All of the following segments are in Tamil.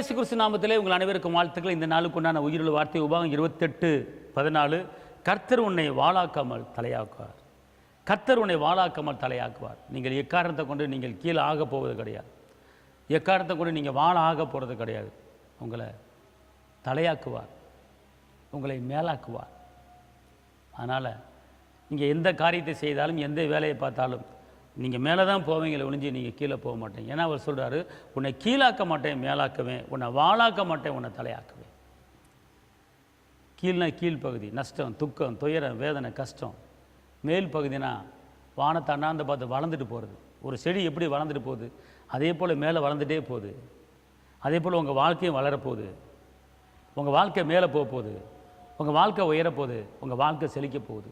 இயேசு கிறிஸ்து நாமத்திலே உங்கள் அனைவருக்கும் வாழ்த்துக்கள். இந்த நாளுக்கு உண்டான உயிருள்ள வார்த்தை உபாகம் இருபத்தெட்டு பதினாலு. கர்த்தர் உன்னை வாழாக்காமல் தலையாக்குவார். கர்த்தர் உன்னை வாழாக்காமல் தலையாக்குவார். நீங்கள் எக்காரணத்தை கொண்டு நீங்கள் கீழே ஆக போவது கிடையாது. எக்காரணத்தை கொண்டு நீங்கள் வாழ ஆக போகிறது கிடையாது. உங்களை தலையாக்குவார். உங்களை மேலாக்குவார். அதனால் நீங்கள் எந்த காரியத்தை செய்தாலும் எந்த வேலையை பார்த்தாலும் நீங்கள் மேலே தான் போவீங்களே ஒழிஞ்சு நீங்கள் கீழே போக மாட்டேங்க. ஏன்னா அவர் சொல்கிறாரு உன்னை கீழாக்க மாட்டேன் மேலாக்குவேன். உன்னை வாழாக்க மாட்டேன் உன்னை தலையாக்குவேன். கீழ்னா கீழ்ப்பகுதி நஷ்டம் துக்கம் துயரம் வேதனை கஷ்டம். மேல் பகுதினா வானத்தை அண்ணாந்து பார்த்து வளர்ந்துட்டு போகிறது ஒரு செடி எப்படி வளர்ந்துட்டு போகுது? அதே போல் மேலே வளர்ந்துட்டே போகுது. அதே போல் உங்கள் வாழ்க்கையும் வளரப்போகுது உங்கள் வாழ்க்கை மேலே போக போகுது. உங்கள் வாழ்க்கை உயரப்போகுது உங்கள் வாழ்க்கை செழிக்க போகுது.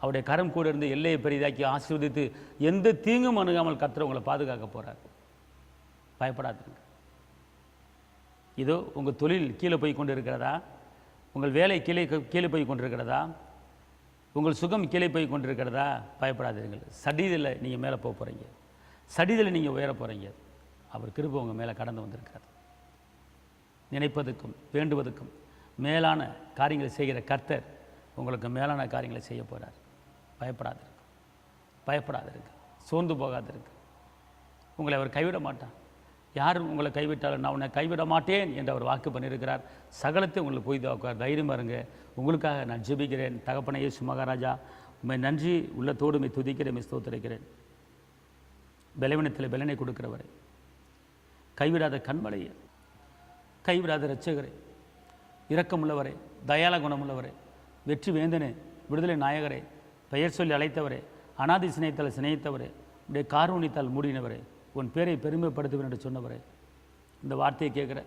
அவருடைய கரம் கூட இருந்து எல்லையை பெரிதாக்கி ஆசீர்வதித்து எந்த தீங்கும் அணுகாமல் கர்த்தர் உங்களை பாதுகாக்க போகிறார் பயப்படாதீங்க. இதோ உங்கள் தொழில் கீழே போய் கொண்டு இருக்கிறதா உங்கள் வேலை கீழே கீழே போய் கொண்டிருக்கிறதா? உங்கள் சுகம் கீழே போய் கொண்டிருக்கிறதா? பயப்படாதீர்கள். சடிதில் நீங்கள் மேலே போக போகிறீங்க சடிதில் நீங்கள் உயர போகிறீங்க அவர் கிருப உங்கள் மேலே கடந்து வந்திருக்கிறார். நினைப்பதுக்கும் வேண்டுவதற்கும் மேலான காரியங்களை செய்கிற கர்த்தர் உங்களுக்கு மேலான காரியங்களை செய்ய போகிறார் பயப்படாதிருங்க பயப்படாதிருக்கு. சோர்ந்து போகாதிருக்கு. உங்களை அவர் கைவிட மாட்டார். யார் உங்களை கைவிட்டாலும் நான் உன்னை கைவிட மாட்டேன் என்று அவர் வாக்கு பண்ணியிருக்கிறார். சகலத்தை உங்களுக்கு போய் தாக்குவார் தைரியம் வருங்க உங்களுக்காக நான் ஜெபிக்கிறேன். தகப்பன இயேசு மகாராஜா உண்மை நன்றி. உள்ளத்தோடு மை துதிக்கிறேன் மை ஸ்தோத்திரிக்கிறேன். பலவீனத்தில் பலனை கொடுக்கிறவரை. கைவிடாத கண்மலையை. கைவிடாத இரட்சகரே. இரக்கமுள்ளவரே. தயால குணமுள்ளவரே. வெற்றி வேந்தனே. விடுதலை நாயகரே. பெயர் சொல்லி அழைத்தவரே அனாதி சினைத்தால் சினைத்தவரே உடைய காரூணித்தால் மூடினவரே உன் பேரை பெருமைப்படுத்துவேன் என்று சொன்னவரே. இந்த வார்த்தையை கேட்குற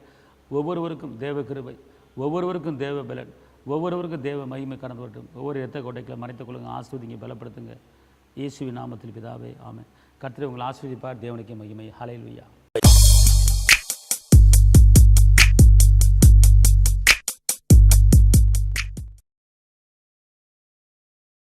ஒவ்வொருவருக்கும் தேவ கிருபை ஒவ்வொருவருக்கும் தேவ பலன் ஒவ்வொருவருக்கும் தேவ மகிமை கடந்து வரட்டும். ஒவ்வொரு இரத்த கோட்டைகளை மறைத்துக் கொள்ளுங்க ஆஸ்வதிங்க பலப்படுத்துங்க. இயேசுவின் நாமத்தில் பிதாவே ஆமை கர்த்தரை உங்களை ஆஸ்வதிப்பார் தேவனுக்கு மகிமை. ஹலைலுயா